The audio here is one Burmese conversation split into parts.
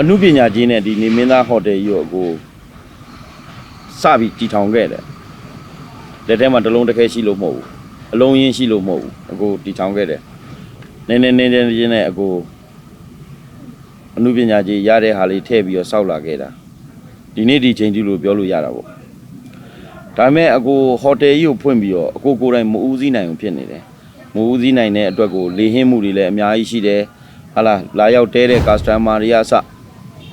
အမှုပညာကြီးနဲ့ဒီနေမင်းသားဟိုတယ်ကြီးကိုအကိုစပြီးတည်ထောင်ခဲ့တယ်လက်ထဲမှာတစ်လုံးတစ်ခဲရှိလို့မဟုတ်ဘူးအလုံးရင်းရှိလို့မဟုတ်ဘူးအကိုတည်ထောင်ခဲ့တယ်နည်းနည်းနည်းနည်းချင်းနဲ့အကိုအမှုပညာကြီးရတဲ့ဟာလေးထည့်ပြီးတော့စောက်လာခဲ့တာဒီနေ့ဒီချိန်ကြီးလို့ပြောလို့ရတာပေါ့ဒါပေမဲ့အကိုဟိုတယ်ကြီးကိုဖွင့်ပြီးတော့အကိုကိုယ်တိုင်မဦးစည်းနိုင်ဘူးဖြစ်နေတယ်မဦးစည်းနိုင်တဲ့အတွက်ကိုလေဟင်းမှုတွေလည်းအများကြီးရှိတယ်ဟာလာလာရောက်တဲတဲ့ customer တွေကအစ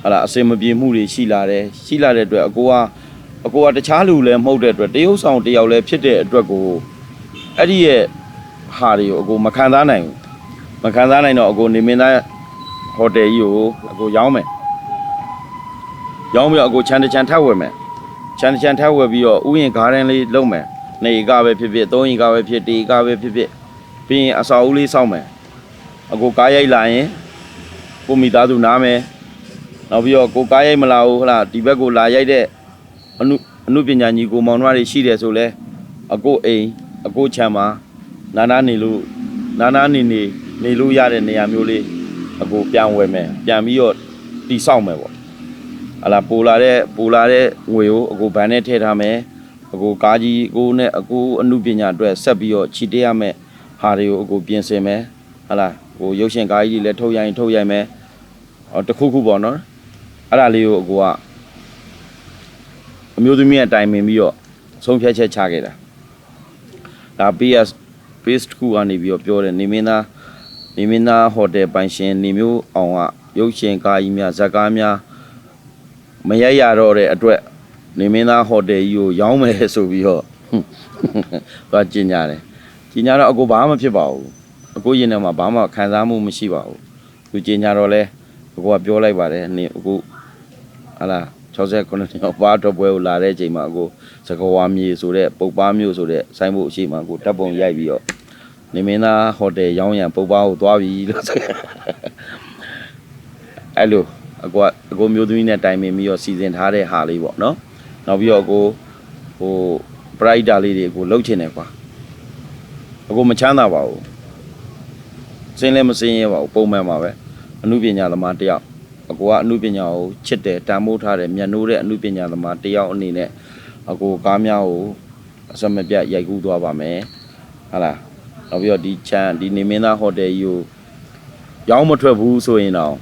ဟာလာအစင်မပြေမှုတွေရှိလာတယ်ရှိလာတဲ့အတွက်အကိုကအကိုကတခြားလူလည်းမဟုတ်တဲ့အတွက်တရုပ်ဆောင်တယောက်လည်းဖြစ်တဲ့အတွက်ကိုအဲ့ဒီရဲ့ဟာတွေကိုအကိုမခံစားနိုင်ဘူးမခံစားနိုင်တော့အကိုနေမင်းသားဟိုတယ်ကြီးကိုအကိုရောင်းမယ်ရောင်းပြီးတော့အကိုချန်တချန်ထပ်ဝယ်မယ်ချန်တချန်ထပ်ဝယ်ပြီးတော့ဥယျာဉ်ဂါရန်လေးလုပ်မယ်နေကပဲဖြစ်ဖြစ်သုံးရင်ကပဲဖြစ်တေကပဲဖြစ်ဖြစ်ပြီးရင်အစာအုပ်လေးစောင့်မယ်အကိုကားရိုက်လာရင်ကိုမိသားစုနားမယ် နောက်ပြီးတော့ကိုကားရိုက်မလာဘူးဟလားဒီဘက်ကိုလာရိုက်တဲ့အနုအနုပညာညီကိုမောင်နှမတွေရှိတယ်ဆိုလဲအကိုအိမ်အကိုချမ်းမှာနာနာနေလို့နာနာနေနေနေလို့ရတဲ့နေရာမျိုးလေးအကိုပြန်ဝယ်မယ်ပြန်ပြီးတော့တီဆောက်မယ်ပေါ့ဟလာပိုလာတဲ့ပိုလာတဲ့ငွေကိုအကိုဘဏ်နဲ့ထည့်ထားမယ်အကိုကားကြီးအကိုနဲ့အကိုအနုပညာအတွက်ဆက်ပြီးတော့ခြိတက်ရမယ်ဟာတွေကိုအကိုပြင်ဆင်မယ်ဟလာဟိုရုပ်ရှင်ကားကြီးတွေလည်းထုတ်ရိုင်းထုတ်ရိုင်းမယ်ဟောတစ်ခုခုပေါ့နော် အဲ့ဒါလေးကိုအကိုကအမျိုးသမီးအတိုင်ပင်ပြီးတော့ဆုံးဖြတ်ချက်ချခဲ့တာဒါ PS base တစ်ခုကနေပြီးတော့ပြောတယ်နေမင်းသားနေမင်းသားဟိုတယ်ပိုင်ရှင်နေမျိုးအောင်ကရုပ်ရှင်ကားကြီးများဇာတ်ကားများမရရတော့တဲ့အတွက်နေမင်းသားဟိုတယ်ကြီးကိုရောင်းမယ်ဆိုပြီးတော့သွားကျင်ညာတယ်ကျင်ညာတော့အကိုဘာမှမဖြစ်ပါဘူးအကိုရင်ထဲမှာဘာမှခံစားမှုမရှိပါဘူးသူကျင်ညာတော့လဲအကိုကပြောလိုက်ပါတယ်နေအခု ဟာလာ69နှစ်ရောက်ပါတော့ပွဲကိုလာတဲ့အချိန်မှာအကိုစကဝါမြေဆိုတဲ့ပုပ်ပါမျိုးဆိုတဲ့ဆိုင်းဖို့အရှိမှကိုတပ်ပုံရိုက်ပြီးတော့နေမင်းသားဟိုတယ်ရောင်းရံပုပ်ပါကိုသွားပြီလို့ဆိုအဲ့လိုအကိုကအကိုမျိုးသမီးနဲ့တိုင်ပင်ပြီးတော့စီစဉ်ထားတဲ့ဟာလေးပေါ့နော်နောက်ပြီးတော့အကိုဟိုပရိုက်တာလေးတွေအကိုလှုပ်ချင်တယ်ကွာအကိုမချမ်းသာပါဘူးစင်းလည်းမစင်းရဲပါဘူးပုံမှန်ပါပဲအမှုပညာသမားတစ်ယောက် အကိုကအမှုပညာကိုချစ်တယ်တန်ဖိုးထားတယ်မျက်နှိုးတဲ့အမှုပညာသမားတစ်ယောက်အနေနဲ့အကိုကားများကိုအစမပြတ်ရိုက်ကူးသွားပါမယ်ဟာလားနောက်ပြီးတော့ဒီချမ်းဒီနေမင်းသားဟိုတယ်ကြီးကိုရောင်းမထွက်ဘူးဆိုရင်တော့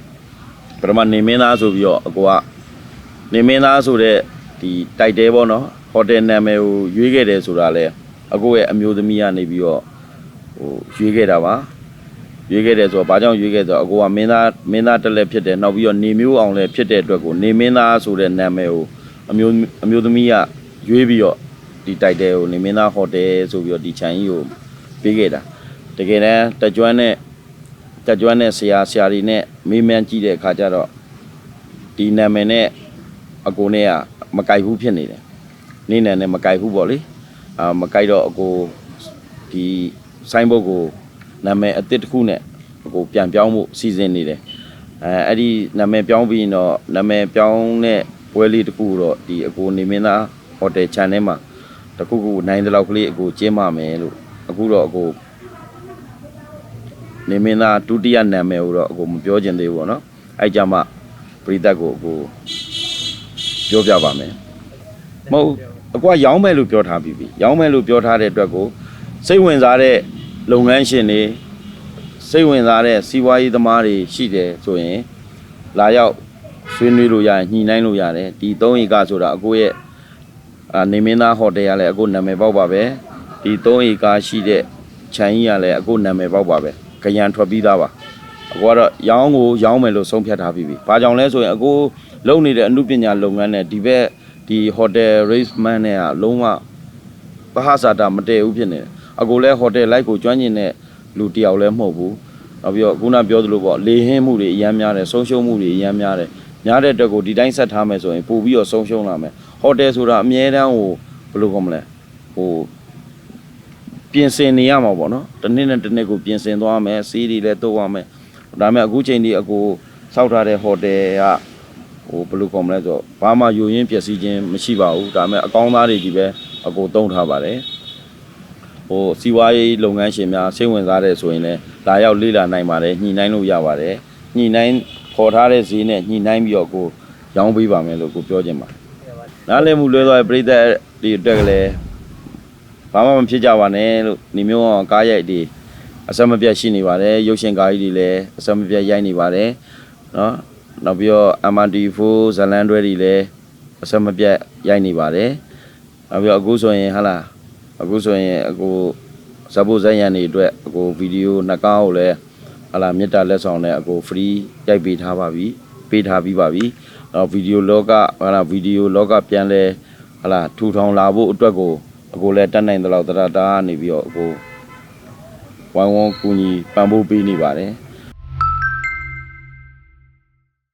ပထမနေမင်းသားဆိုပြီးတော့အကိုကနေမင်းသားဆိုတဲ့ဒီတိုက်တဲပေါ့နော်ဟိုတယ်နာမည်ကိုရွေးခဲ့တယ်ဆိုတာလဲအကိုရဲ့အမျိုးသမီးကနေပြီးတော့ဟိုရွေးခဲ့တာပါ ရွေးခဲ့တယ်ဆိုတော့ဘာကြောင့်ရွေးခဲ့ဆိုတော့အကိုကမင်းသားမင်းသားတက်လက်ဖြစ်တယ်နောက်ပြီးတော့နေမျိုးအောင်လည်းဖြစ်တဲ့အတွက်ကိုနေမင်းသားဆိုတဲ့နာမည်ကိုအမျိုးအမျိုးသမီးကရွေးပြီးတော့ဒီတိုက်တယ်ကိုနေမင်းသားဟိုတယ်ဆိုပြီးတော့ဒီခြံကြီးကိုပေးခဲ့တာတကယ်တမ်းတကြွမ်းနဲ့တကြွမ်းနဲ့ဆရာဆရာတွေနဲ့မေးမြန်းကြည့်တဲ့အခါကျတော့ဒီနာမည်နဲ့အကိုနဲ့ကမကြိုက်ဘူးဖြစ်နေတယ်နေနဲ့နဲ့မကြိုက်ဘူးပေါ့လေအာမကြိုက်တော့အကိုဒီဆိုင်းဘုတ်ကို နာမည်အသစ်တစ်ခုနဲ့ကိုပြန်ပြောင်းဖို့စီစဉ်နေတယ်အဲအဲ့ဒီနာမည်ပြောင်းပြီးရင်တော့နာမည်ပြောင်းတဲ့ပွဲလေးတစ်ခုတော့ဒီအကိုနေမင်းသားဟိုတယ် channel မှာတစ်ခုခုနိုင်တဲ့လောက်ကလေးအကိုကျင်းပါမယ်လို့အခုတော့အကိုနေမင်းသားဒုတိယနာမည်ကိုတော့အကိုမပြောချင်သေးဘူးပေါ့နော်အဲ့ကြမှာပရိသတ်ကိုအကိုပြောပြပါမယ်မဟုတ်အကွာရောင်းမယ်လို့ပြောထားပြီးပြီရောင်းမယ်လို့ပြောထားတဲ့အတွက်ကိုစိတ်ဝင်စားတဲ့ လုပ်ငန်းရှင်တွေစိတ်ဝင်စားတဲ့စီးပွားရေးသမားတွေရှိတယ်ဆိုရင်လာရောက်ဆွေးနွေးလို့ရတယ်ညှိနှိုင်းလို့ရတယ်ဒီ3ဧကဆိုတာအကိုရဲ့အာနေမင်းသားဟိုတယ်ကလည်းအကိုနာမည်ပေါက်ပါပဲဒီ3ဧကရှိတဲ့ခြံကြီးကလည်းအကိုနာမည်ပေါက်ပါပဲကြရန်ထွက်ပြီးသားပါအကိုကတော့ရောင်းကိုရောင်းမယ်လို့ဆုံးဖြတ်ထားပြီးပြီ။ဘာကြောင့်လဲဆိုရင်အကိုလုပ်နေတဲ့အမှုပညာလုပ်ငန်းနဲ့ဒီဘက်ဒီဟိုတယ် race man နဲ့ကလုံးဝပဟစာတာမတည့်ဘူးဖြစ်နေတယ်။ အကိုလည်းဟိုတယ်လိုက်ကိုကျွမ်းကျင်တဲ့လူတစ်ယောက်လည်းမဟုတ်ဘူး။နောက်ပြီးတော့ခုနပြောသလိုပေါ့လေဟင်းမှုတွေအများများတယ်ဆုံးရှုံးမှုတွေအများများတယ်။များတဲ့အတွက်ကိုဒီတိုင်းဆက်ထားမယ်ဆိုရင်ပို့ပြီးတော့ဆုံးရှုံးလာမယ်။ဟိုတယ်ဆိုတာအမြဲတမ်းဟိုဘယ်လိုကောမလဲဟိုပြင်ဆင်နေရမှာပေါ့နော်တစ်နှစ်နဲ့တစ်နှစ်ကိုပြင်ဆင်သွားမယ်စီးတွေလည်းတုတ်ရမယ်ဒါပေမဲ့အခုချိန်ဒီအကိုစောက်ထားတဲ့ဟိုတယ်ကဟိုဘယ်လိုခေါ်မလဲဆိုတော့ဘာမှယူရင်းပျက်စီးခြင်းမရှိပါဘူးဒါပေမဲ့အကောင်းသားတွေကြီးပဲအကိုတုံးထားပါတယ် ဟိုစီဝါရေးလုပ်ငန်းရှင်များစိတ်ဝင်စားတဲ့ဆိုရင်လည်းလာရောက်လေ့လာနိုင်ပါတယ်ညှိနှိုင်းလို့ရပါတယ်ညှိနှိုင်းခေါ်ထားတဲ့ဈေးနဲ့ညှိနှိုင်းပြီးတော့ကိုရောင်းပေးပါမယ်လို့ကိုပြောချင်ပါတယ်နားလည်မှုလွဲသွားတဲ့ပြည်သက်ဒီအတွက်ကလည်းဘာမှမဖြစ်ကြပါနဲ့လို့ညီမျိုးအောင်ကားရိုက်ဒီအစမပြတ်ရှိနေပါတယ်ရုပ်ရှင်ကားကြီးတွေလည်းအစမပြတ်ရိုက်နေပါတယ်နော်နောက်ပြီးတော့ MRT4 ဇလန်တွဲတွေလည်းအစမပြတ်ရိုက်နေပါတယ်နောက်ပြီးတော့အခုဆိုရင်ဟာလာ အခုဆိုရင်အခုဇဘိုဇက်ရန်တွေအတွက်အခုဗီဒီယိုနှစ်ကားကိုလည်းဟာလာမေတ္တာလက်ဆောင်နဲ့အခု free ရိုက်ပေးထားပါပြီပေးထားပြီးပါပြီနောက်ဗီဒီယိုလောကဟာလာဗီဒီယိုလောကပြန်လဲဟာလာထူထောင်လာဖို့အတွက်ကိုအခုလည်းတက်နိုင်တဲ့လောက်တရတာကနေပြီးတော့အခုဝိုင်းဝန်းကူညီပံ့ပိုးပေးနေပါတယ်